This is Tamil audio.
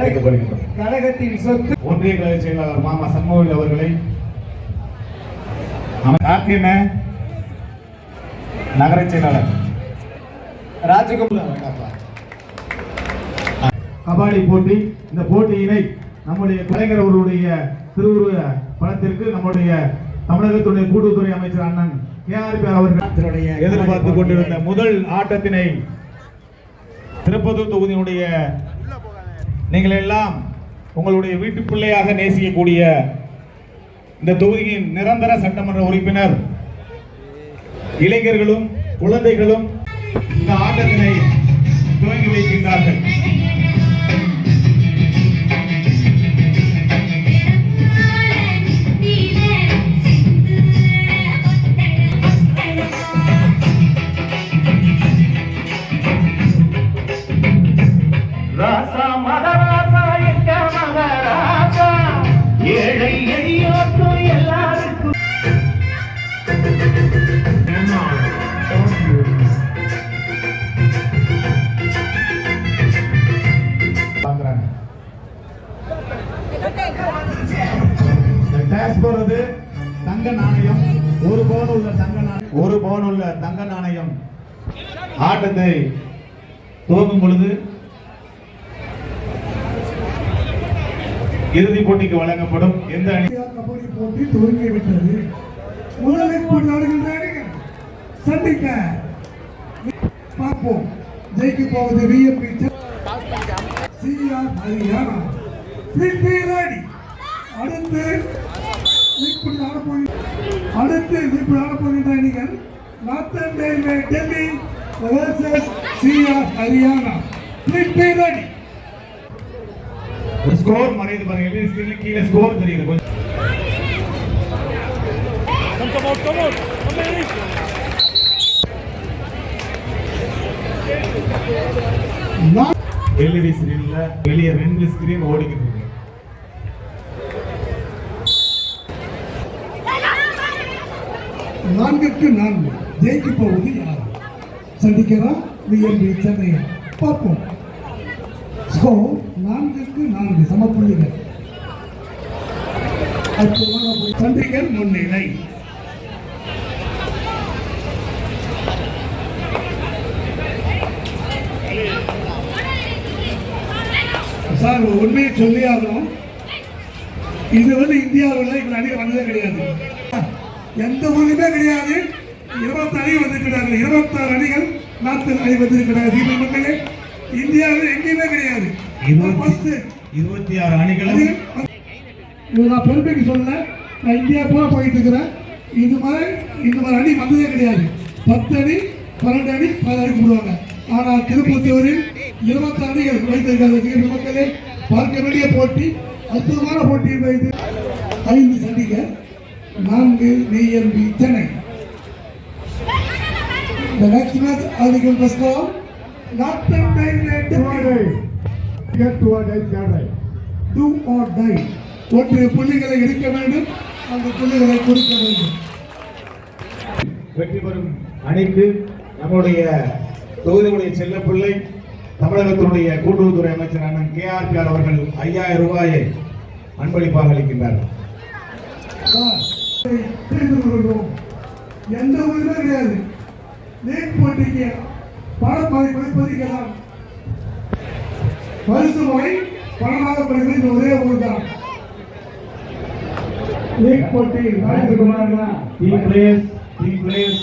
கேட்டுக்கொள்கின்றோம். கழகத்தின் சொத்து ஒன்றிய கழக செயலாளர் மாமா சண்முகவேல் அவர்களை கார்த்தியன நகர செயலாளர். ராஜகுமார் கபாடி போட்டி இந்த போட்டியினை நம்முடைய கலைஞர் அவருடைய திருவுருவ படத்திற்கு நம்முடைய தமிழகத்துடைய கூட்டுத்துறை அமைச்சர் அண்ணன் கேஆர்பி அவர்கள் எதிர்பார்த்து கொண்டிருந்த முதல் ஆட்டத்தினை திருப்பத்தூர் தொகுதியினுடைய நீங்கள் எல்லாம் உங்களுடைய வீட்டு பிள்ளையாக நேசிக்கக்கூடிய இந்த தொகுதியின் நிரந்தர சட்டமன்ற உறுப்பினர் இளைஞர்களும் குழந்தைகளும் இந்த ஆட்டத்தினை துவங்கி வைக்கின்றார்கள். டேக்ஸ் போறது தங்க நாணயம். ஒரு பவுன் உள்ள தங்க நாணயம். ஒரு பவுன் உள்ள தங்க நாணயம். ஆட்டத்தை துவங்கும் பொழுது இறுதிப் போட்டிக்கு வழங்கப்படும் எந்த அணி? கபடி போட்டி துவங்கி விட்டது. முதலில் போட்டி ஆடுகின்ற சந்திக்க. பார்ப்போம். ஜெயிக்க போவது விஎம்பி சிஆர் ஹரியானா அடுத்து இப்படி ஆட போய் அடுத்து இப்படி ஆட போகின்ற அணிகள் northern railway Delhi versus CR Haryana. Ready ஒரு ஸ்கோர் மறையுது பாருங்க. எப்படி ஸ்கிரீன்ல கீழே ஸ்கோர் தெரியுது. கொஞ்சம். எல்இடி ஸ்கிரீன்ல வெளியே ரெண்டு ஸ்கிரீன் ஓடிக்கிட்டு இருக்கு. நான்குக்கு நான்கு. ஜெயிக்க போவது யார்? சந்திக்கிறா விஎம்பி சென்னை பார்ப்போம். ஸோ நான்குக்கு நான்கு. சமப்புள்ளிகள். அற்புதமான சண்டிகர் முன்னிலை சார் உண்மையை சொல்லி ஆகணும். இது வந்து இந்தியாவில் இப்படி அணிகள் வந்ததே கிடையாது. எந்த ஊர்லையுமே கிடையாது. இருபத்தி அணி வந்திருக்கிறார்கள். இருபத்தாறு அணிகள் நாற்பது அணி வந்திருக்கிறார்கள் மக்களே. இந்தியாவில் எங்கேயுமே கிடையாது. இருபத்தி ஆறு அணிகளும் இது நான் பெருமைக்கு சொல்லல. நான் இந்தியா பூரா போயிட்டு இருக்கிறேன். இது மாதிரி இந்த மாதிரி அணி வந்ததே கிடையாது. பத்து அணி பன்னெண்டு அணி பதினாறு போடுவாங்க. ஆனால் திருப்பத்தூரில் இருபத்தி அணிகள் வைத்திருக்காங்க மக்களே. பார்க்க வேண்டிய போட்டி அற்புதமான போட்டி வைத்து ஐந்து சண்டிகை நான்கு VMP Chennai. The next match, the score, Northern Railway Get to a die, Do or die. ஒன்று புள்ளிகளை வேண்டும் அந்த புள்ளிகளை கொடுக்க வேண்டும். வெற்றி பெறும் அணிக்கு நம்முடைய தொகுதியுடைய செல்லப்பிள்ளை தமிழகத்தினுடைய கூட்டுறவுத்துறை அமைச்சர் அண்ணன் கே ஆர் பி அவர்கள் ஐயாயிரம் ரூபாயை அன்பளிப்பாக அளிக்கின்றார்கள். சார், எந்த ஊருமே கிடையாது. நீட் போட்டிக்கு பணப்பதை கொடுப்பதுக்கெல்லாம் பரிசு முறை பணமாக பெறுவது ஒரே ஊர் தான். நீட் போட்டி Team players, team players.